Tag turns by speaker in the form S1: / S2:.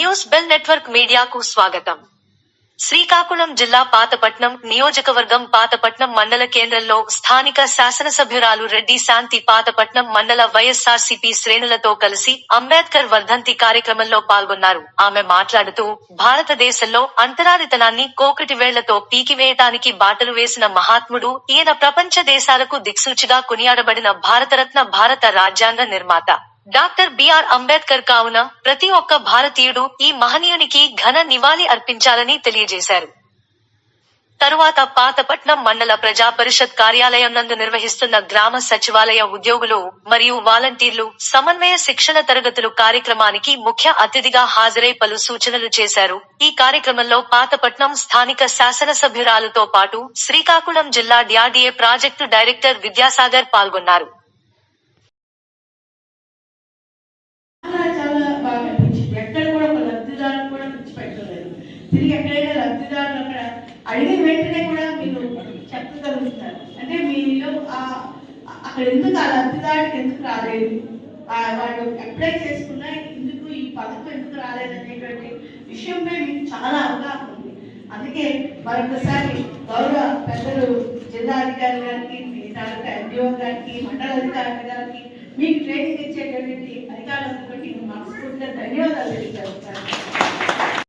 S1: News bell network మీడియాకు స్వాగతం. శ్రీకాకుళం జిల్లా పాతపట్నం నియోజకవర్గం పాతపట్నం మండల కేంద్రంలో స్థానిక శాసనసభ్యురాలు రెడ్డి శాంతి పాతపట్నం మండల వైఎస్ఆర్సీపీ శ్రేణులతో కలిసి అంబేద్కర్ వర్ధంతి కార్యక్రమంలో పాల్గొన్నారు. ఆమె మాట్లాడుతూ భారతదేశంలో అంతరారితనాన్ని కోకటి వేళ్ళతో పీకివేయటానికి బాటలు వేసిన మహాత్ముడు ఈయన ప్రపంచ దేశాలకు దిక్సూచిగా కొనియాడబడిన భారతరత్న భారత రాజ్యాంగ నిర్మాత. డాక్టర్ బిఆర్ అంబేద్కర్ కావున ప్రతి ఒక్క భారతీయుడు ఈ మహనీయునికి ఘన నివాళి అర్పించాలని తెలియజేశారు. తరువాత పాతపట్నం మండల ప్రజా పరిషత్ కార్యాలయం నందు నిర్వహిస్తున్న గ్రామ సచివాలయ ఉద్యోగులు మరియు వాలంటీర్లు సమన్వయ శిక్షణ తరగతులు కార్యక్రమానికి ముఖ్య అతిథిగా హాజరై పలు సూచనలు చేశారు. ఈ కార్యక్రమంలో పాతపట్నం స్థానిక శాసనసభ్యురాలతో పాటు శ్రీకాకుళం జిల్లా డిఆర్డీఏ ప్రాజెక్టు డైరెక్టర్ విద్యాసాగర్ పాల్గొన్నారు
S2: చాలా చాలా బాగా అనిపించింది ఎక్కడ కూడా ఒక లబ్ధిదారు కూడా విడిచిపెట్టలేదు తిరిగి ఎక్కడైనా లబ్ధిదారులు అక్కడ అడిగిన వెంటనే కూడా మీరు చెప్పగలుగుతారు. అంటే మీలో ఆ అక్కడ ఎందుకు ఆ లబ్ధిదారుడికి ఎందుకు రాలేదు? వాళ్ళు అప్లై చేసుకున్నా ఎందుకు ఈ పథకం ఎందుకు రాలేదు అనేటువంటి విషయంపై మీకు చాలా అవగాహన ఉంది. అందుకే మరొకసారి గౌరవ పెద్దలు జిల్లా అధికారి గారికి మీ తాలూకా ఎన్జిఓ గారికి మండల అధికారి గారికి మీకు ట్రైనింగ్ ఇచ్చేటటువంటి అధికారులందరికీ మనస్ఫూర్తిగా ధన్యవాదాలు తెలియజేస్తాను.